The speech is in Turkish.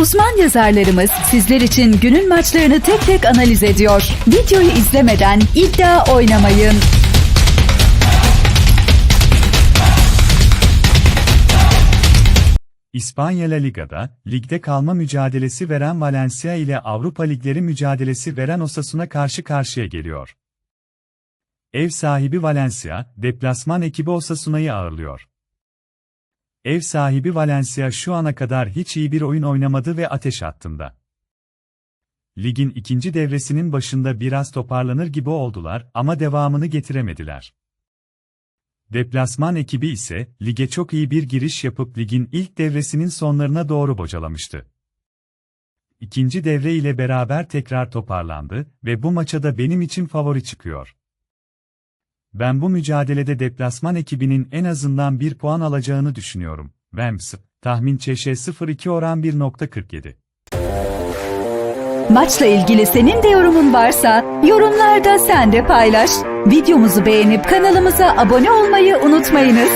Uzman yazarlarımız sizler için günün maçlarını tek tek analiz ediyor. Videoyu izlemeden iddia oynamayın. İspanya La Liga'da, ligde kalma mücadelesi veren Valencia ile Avrupa Ligleri mücadelesi veren Osasuna karşı karşıya geliyor. Ev sahibi Valencia, deplasman ekibi Osasuna'yı ağırlıyor. Ev sahibi Valencia şu ana kadar hiç iyi bir oyun oynamadı ve ateş hattında. Ligin ikinci devresinin başında biraz toparlanır gibi oldular ama devamını getiremediler. Deplasman ekibi ise lige çok iyi bir giriş yapıp ligin ilk devresinin sonlarına doğru bocalamıştı. İkinci devre ile beraber tekrar toparlandı ve bu maça da benim için favori çıkıyor. Ben bu mücadelede deplasman ekibinin en azından bir puan alacağını düşünüyorum. Vems, tahmin Çeşe 0-2 oran 1.47. Maçla ilgili senin de yorumun varsa yorumlarda sen de paylaş. Videomuzu beğenip kanalımıza abone olmayı unutmayınız.